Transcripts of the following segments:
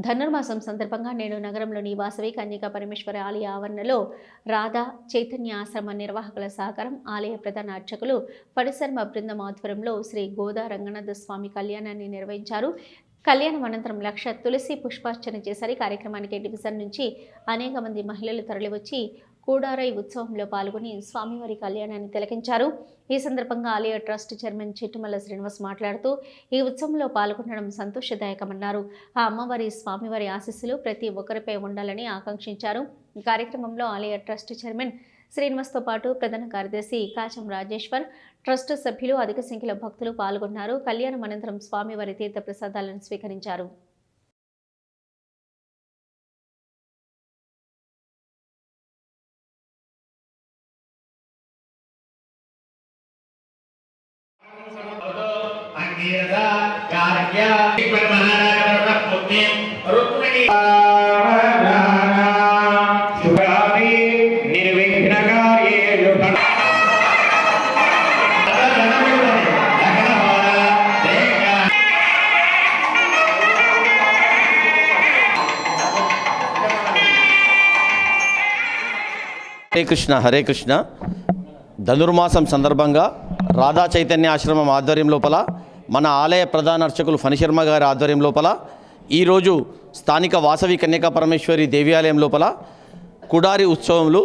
ధనుర్మాసం సందర్భంగా నేడు నగరంలోని వాసవి కన్యకా పరమేశ్వర ఆలయ ఆవరణలో రాధా చైతన్య ఆశ్రమ నిర్వాహకుల సహకారం ఆలయ ప్రధాన అర్చకులు పడిశర్మ బృందం ఆధ్వర్యంలో శ్రీ గోదా రంగనాథ స్వామి కళ్యాణాన్ని నిర్వహించారు. కళ్యాణం అనంతరం లక్ష తులసి పుష్పార్చన చేశారు. కార్యక్రమానికి డివిజన్ నుంచి అనేక మంది మహిళలు తరలివచ్చి కూడారై ఉత్సవంలో పాల్గొని స్వామివారి కళ్యాణాన్ని తిలకించారు. ఈ సందర్భంగా ఆలయ ట్రస్ట్ చైర్మన్ చిట్టుమల్ల శ్రీనివాస్ మాట్లాడుతూ ఈ ఉత్సవంలో పాల్గొనడం సంతోషదాయకమన్నారు. ఆ అమ్మవారి స్వామివారి ఆశీస్సులు ప్రతి ఒక్కరిపై ఉండాలని ఆకాంక్షించారు. ఈ కార్యక్రమంలో ఆలయ ట్రస్ట్ చైర్మన్ శ్రీనివాస్తో పాటు ప్రధాన కార్యదర్శి కాచం రాజేశ్వర్ ట్రస్ట్ సభ్యులు అధిక సంఖ్యలో భక్తులు పాల్గొన్నారు. కళ్యాణం అనంతరం స్వామివారి తీర్థ ప్రసాదాలను స్వీకరించారు. హరే కృష్ణ హరే కృష్ణ. ధనుర్మాసం సందర్భంగా రాధా చైతన్య ఆశ్రమం ఆధ్వర్యం లోపల మన ఆలయ ప్రధాన అర్చకులు ఫణిశర్మ గారి ఆధ్వర్యం లోపల ఈరోజు స్థానిక వాసవి కన్యకా పరమేశ్వరి దేవాలయం లోపల కుడారి ఉత్సవములు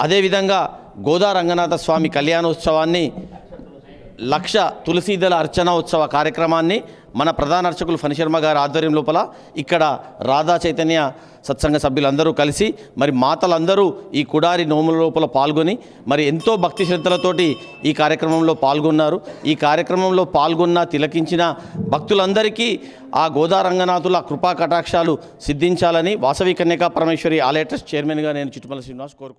అదేవిధంగా గోదా రంగనాథ స్వామి కళ్యాణోత్సవాన్ని లక్ష తులసీదళ అర్చన ఉత్సవ కార్యక్రమాన్ని మన ప్రధాన అర్చకులు ఫణిశర్మ గారి ఆధ్వర్యం లోపల ఇక్కడ రాధా చైతన్య సత్సంగ సభ్యులందరూ కలిసి మరి మాతలందరూ ఈ కుడారి నోముల లోపల పాల్గొని మరి ఎంతో భక్తి శ్రద్ధలతోటి ఈ కార్యక్రమంలో పాల్గొన్నారు. ఈ కార్యక్రమంలో పాల్గొన్న తిలకించిన భక్తులందరికీ ఆ గోదా రంగనాథుల కృపా కటాక్షాలు సిద్ధించాలని వాసవి కన్యకా పరమేశ్వరి ఆలయ ట్రస్ట్ చైర్మన్గా నేను చిట్టుమల శ్రీనివాస్ కోరుకుంటున్నాను.